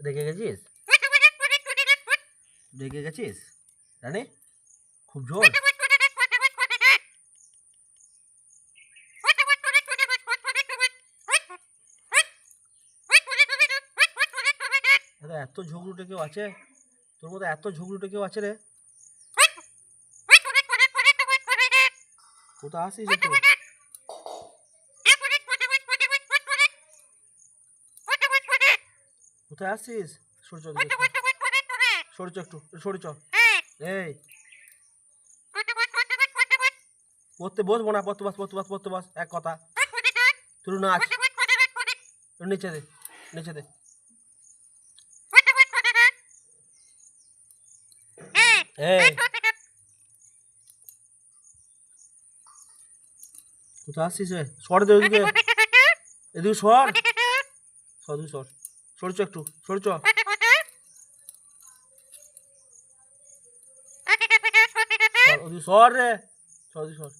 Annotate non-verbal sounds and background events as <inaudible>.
রেগে গেছিস? রেগে গেছিস? রানী, খুব জোর। এত ঝগড়ুটে কেউ আছে? তোর মতো এত ঝগড়ুটে কেউ আছে রে? কোথায় আসিস কোথায় আসিস সরচ সরচ একটু সরচ এই। পড়তে বসবো না পড়তে বস পড়তে বস পড়তে বস এক কথা। তুই নাচ। নিচে দে নিচে দে। কোথায় আসছিস সর দে এদিকে সর। সর সর। সরছ একটু সরছ? <laughs> সর রে। সর সর।